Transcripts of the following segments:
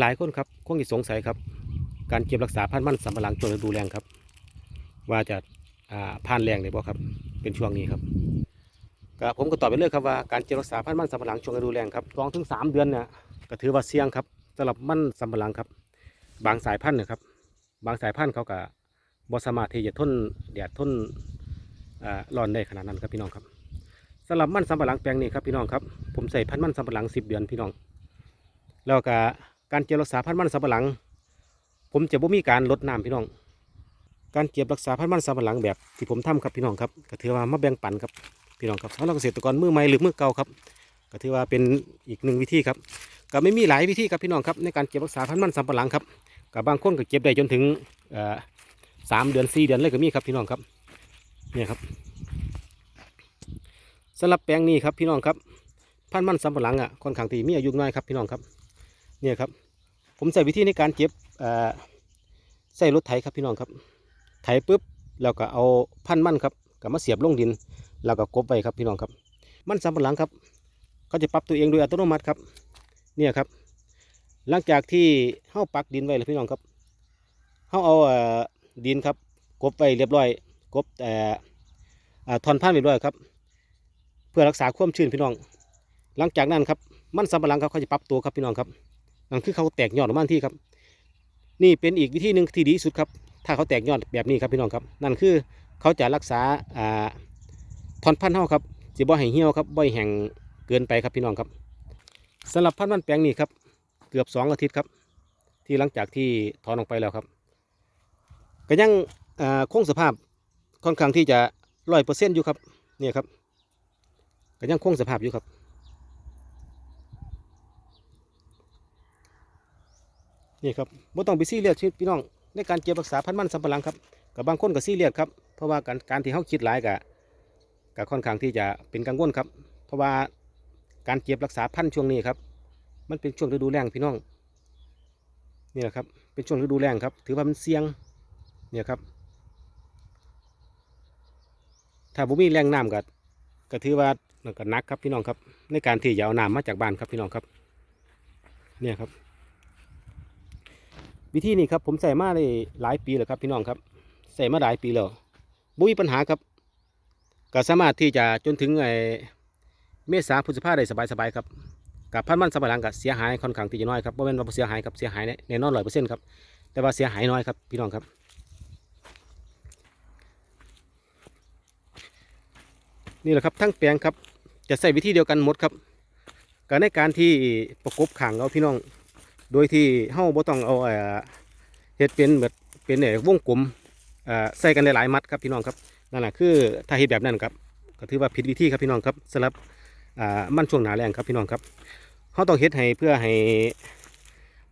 หลายๆคนครับคงจะสงสัยครับ การเก็บรักษาพันธุ์มันสำปะหลังช่วงฤดูแล้งครับ ว่าจะผ่านแรงได้บ่ครับเป็นช่วงนี้ครับก็ผมก็ตอบไปเลยครับว่าการเก็บรักษาพันธุ์มันสำปะหลังช่วงฤดูแล้งครับสองถึงสามเดือนเนี่ยก็ถือว่าเสี่ยงครับสำหรับมันสำปะหลังครับ บางสายพันธุ์นะครับ บางสายพันธุ์เขาก็บ่สามารถที่จะทนแดดทนร้อนได้ขนาดนั้นครับพี่น้องครับสำหรับมันสำปะหลังแปลงนี้ครับพี่น้องครับผมใส่พันธุ์มันสำปะหลังสิบเดือนพี่น้อง แล้วก็ การเก็บรักษาพันธุ์มันสำปะหลัง ผมจะบ่มีการลดน้ำพี่น้อง การเก็บรักษาพันธุ์มันสำปะหลังแบบที่ผมทำครับพี่น้องครับก็ถือว่ามาแบ่งปันครับพี่น้องครับสำหรับเกษตรกรมือใหม่หรือมือเก่าครับก็ถือว่าเป็นอีกหนึ่งวิธีครับก็ไม่มีหลายวิธีครับพี่น้องครับในการเก็บรักษาพันธุ์มันสำปะหลังครับกับบางคนก็เก็บได้จนถึงสามเดือนสี่เดือนเลยก็มีครับพี่น้องครับเนี่ยครับสำหรับแปลงนี้ครับพี่น้องครับพันธุ์มันสำปะหลังอะค่อนข้างที่มีอายุน้อยครับพี่น้องครับ เนี่ยครับ ผมใส่วิธีในการเก็บใส่รถไถครับพี่น้องครับ ไถปุ๊บแล้วก็เอาพันธุ์มันครับก็มาเสียบลงดิน แล้วก็กบไว้ครับพี่น้องครับ มันสำปะหลังครับเขาจะปรับตัวเองโดยอัตโนมัติครับ เนี่ยครับ หลังจากที่เฮาปักดินไว้แล้วพี่น้องครับเฮาเอาดินครับกบไว้เรียบร้อยกบเอ่ออ่าทอนพันธุ์เรียบร้อยครับ เพื่อรักษาความชื้นพี่น้อง หลังจากนั้นครับมันสำปะหลังครับเขาจะปรับตัวครับพี่น้องครับ นั่นคือเขาแตกยอดออกมาทันที่ครับ นี่เป็นอีกวิธีหนึ่งที่ดีที่สุดครับ ถ้าเขาแตกยอดแบบนี้ครับพี่น้องครับ นั่นคือเขาจะรักษาอ่าทอนพันธุ์เฮาครับจะบ่ให้เหี่ยวครับบ่ให้แห้งเกินไปครับพี่น้องครับสำหรับพันธุ์มันแปลงนี้ครับ เกือบสองอาทิตย์ครับ ที่หลังจากที่ถอนออกไปแล้วครับ ก็ยังคงสภาพค่อนข้างที่จะร้อยเปอร์เซ็นต์อยู่ครับเนี่ยครับก็ยังคงสภาพอยู่ครับ นี่ครับบ่ต้องไปซีเรียสชีวิตพี่น้องในการเก็บรักษาพันธุ์มันสำปะหลังครับกับบางคนก็ซีเรียสครับเพราะว่าการการที่เขาคิดหลายกะกะค่อนข้างที่จะเป็นกังวลครับ เพราะว่าการเก็บรักษาพันธุ์ช่วงนี้ครับ มันเป็นช่วงฤดูแล้งพี่น้องนี่แหละครับเป็นช่วงฤดูแล้งครับ ถือว่ามันเสี่ยงเนี่ยครับ ถ้าบ่มีแรงน้ำก็ก็ถือว่ามันก็หนักครับพี่น้องครับ ในการที่จะเอาน้ำมาจากบ้านครับพี่น้องครับ เนี่ยครับ วิธีนี้ครับผมใส่มาได้หลายปีแล้วครับพี่น้องครับใส่มาหลายปีแล้วบุมีปัญหาครับ ก็สามารถที่จะจนถึงไอ้เมษาพฤษภาได้สบายๆครับกับพันธุ์มันสำปะหลังก็เสียหายค่อนข้างที่จะน้อยครับเพราะเป็นว่าเสียหายครับเสียหายแน่นอนร้อยเปอร์เซ็นต์ครับแต่ว่าเสียหายน้อยครับพี่น้องครับ นี่แหละครับทั้งแปลงครับจะใส่วิธีเดียวกันหมดครับการในการที่ประกบขังเอาพี่น้อง โดยที่เฮาบ่ต้องเอาเอ่อเฮ็ดเป็นแบบเป็นเอ่วงกลมเอ่อใส่กันหลายๆมัดครับพี่น้องครับนั่นแหละคือถ้าเฮ็ดแบบนั้นครับก็ถือว่าผิดวิธีครับพี่น้องครับสำหรับมันช่วงหนาแรงครับพี่น้องครับเฮาต้องเฮ็ดให้เพื่อให้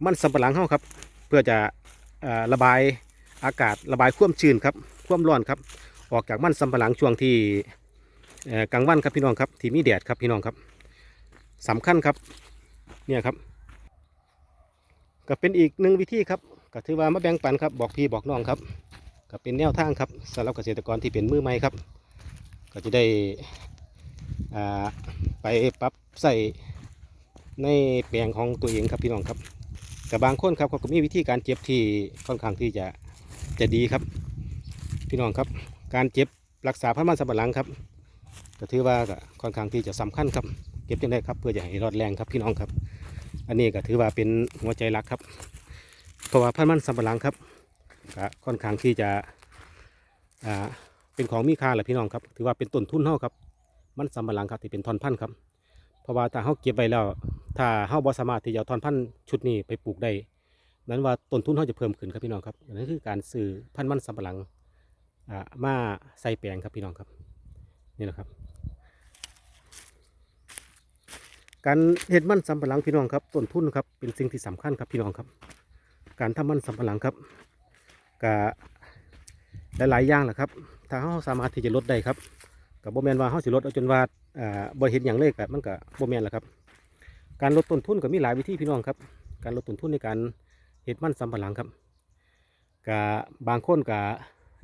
มันสำปะหลังเฮาครับ เพื่อจะระบายอากาศระบายความชื้นครับความร้อนครับ ออกจากมันสำปะหลังช่วงที่กลางวันครับพี่น้องครับที่มีแดดครับพี่น้องครับสำคัญครับเนี่ยครับ ก็เป็นอีกหนึ่งวิธีครับก็ถือว่ามาแบ่งปันครับบอกพี่บอกน้องครับก็เป็นแนวทางครับสำหรับเกษตรกรที่เป็นมือใหม่ครับ ก็จะได้อ่าไปปรับใส่ในแปลงของตัวเองครับพี่น้องครับกับบางคนครับเขาก็มีวิธีการเจ็บที่ค่อนข้างที่จะจะดีครับ พี่น้องครับ การเจ็บรักษาพันธุ์มันสำปะหลังครับก็ถือว่าก็ค่อนข้างที่จะสำคัญครับเก็บจังได้ครับเพื่อจะให้รอดแรงครับพี่น้องครับ อันนี้ก็ถือว่าเป็นหัวใจหลักครับ เพราะว่าพันธุ์มันสำปะหลังครับก็ค่อนข้างที่จะอ่าเป็นของมีค่าแหละพี่น้องครับ ถือว่าเป็นต้นทุนเฮาครับ มันสำปะหลังครับที่เป็นทอนพันธุ์ครับ เพราะว่าถ้าเฮาเก็บไว้แล้ว ถ้าเฮาบ่สามารถที่จะทอนพันธุ์ชุดนี้ไปปลูกได้ นั้นว่าต้นทุนเฮาจะเพิ่มขึ้นครับพี่น้องครับนนั้นคือการซื้อพันธุ์มันสำปะหลังอ่ามาใส่แปลงครับพี่น้องครับ นี่นะครับ การเห็ดมันสำปะหลังพี่น้องครับต้นทุนครับเป็นสิ่งที่สำคัญครับพี่น้องครับ การทำมันสำปะหลังครับกหลายๆอย่างแหละครับถ้าเขาสามารถที่จะลดได้ครับกับโบแมนว่าเขาสิลดเอาจนว่าอ่าบ่เห็นอย่างเลยกับมันกับโบแมนแหละครับ การลดต้นทุนก็มีหลายวิธีพี่น้องครับ การลดต้นทุนในการเห็ดมันสำปะหลังครับกับบางคนกับ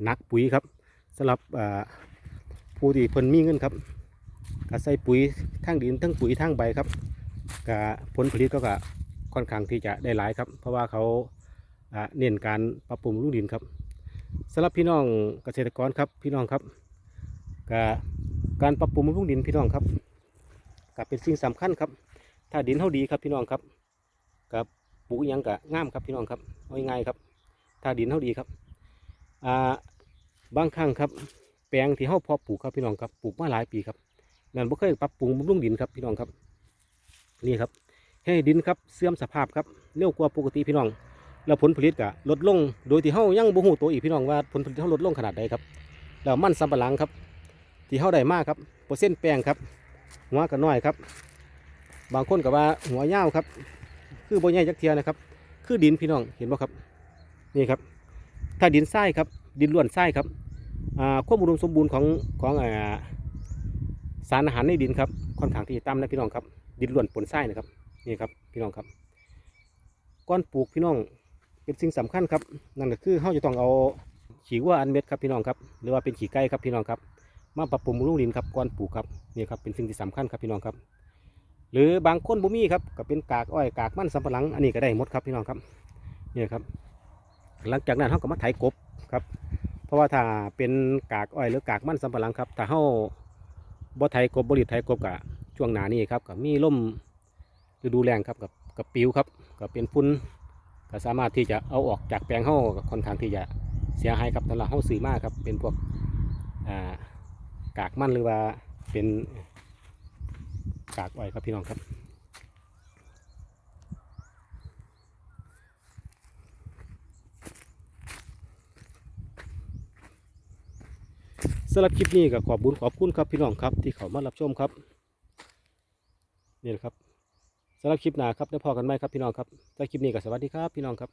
นักปุ๋ยครับสำหรับอ่าผู้ที่เพิ่นมีเงินครับ ก็ใส่ปุ๋ยทั้งดินทั้งปุ๋ยทั้งใบครับก็ผลผลิตก็ก็ค่อนข้างที่จะได้หลายครับ เพราะว่าเขาเน้นการปรับปรุงลูกดินครับสำหรับพี่น้องเกษตรกรครับพี่น้องครับกการปรับปรุงลูกดินพี่น้องครับก็เป็นสิ่งสำคัญครับ ถ้าดินเท่าดีครับพี่น้องครับกับปลูกยังกะง่ามครับพี่น้องครับเอาง่ายครับ ถ้าดินเท่าดีครับอ่าบางครั้งครับ แปลงที่เฮาพอปลูกครับพี่น้องครับปลูกมาหลายปีครับ นั่นบ่เคยปรับปรุงบำรุงดินครับพี่น้องครับนี่ครับ ให้ดินครับเสื่อมสภาพครับเร็วกว่าปกติพี่น้อง แล้วผลผลิตก็ลดลงโดยที่เฮายังบ่ฮู้ตัวอีกพี่น้องว่าผลผลิตเฮาลดลงขนาดใดครับแล้วมันสำปะหลังครับ ที่เฮาได้มากครับเปอร์เซ็นต์แป้งครับ หัวก็น้อยครับ บางคนก็ว่าหัวยาวครับ คือบ่ใหญ่จักเทียนะครับ คือดินพี่น้องเห็นบ่ครับนี่ครับ ถ้าดินทรายครับดินล้วนทรายครับความอุดมสมบูรณ์ของของอ่า สารอาหารในดินครับค่อนข้างที่จะต่ำนะพี่น้องครับ ดินล้วนปนทรายนะครับนี่ครับพี่น้องครับก้อนปลูกพี่น้องเป็นสิ่งสำคัญครับนั่นก็คือเราจะต้องเอาขี้วัวอันเม็ดครับพี่น้องครับหรือว่าเป็นขี้ไก่ครับพี่น้องครับ มาปรับปรุงบำรุงดินครับก่อนปลูกครับนี่ครับเป็นสิ่งที่สำคัญครับพี่น้องครับ หรือบางคนบ่มีครับก็เป็นกากอ้อยกากมันสำปะหลังอันนี้ก็ได้หมดครับพี่น้องครับนี่ครับ หลังจากนั้นเขาก็มาไถกบครับ เพราะว่าถ้าเป็นกากอ้อยหรือกากมันสำปะหลังครับถ้าเขา บ่ไทยกบบริดไถกบกะช่วงหนานี่ครับกับมีลมฤดูแรงครับกับกับปิวครับก็เป็นฟุ้นก็สามารถที่จะเอาออกจากแปลงเขาก็ค่อนข้างที่จะเสียหายครับสำหรับเขาซื้อมากครับเป็นพวกกากมันหรือว่าเป็นกากอ้อยครับพี่น้องครับ สำหรับคลิปนี้ก็ขอบบุญขอบคุณครับพี่น้องครับที่เขามารับชมครับ นี่แหละครับสำหรับคลิปหน้าครับได้พอกันไหมครับพี่น้องครับสำหรับคลิปนี้ก็สวัสดีครับพี่น้องครับ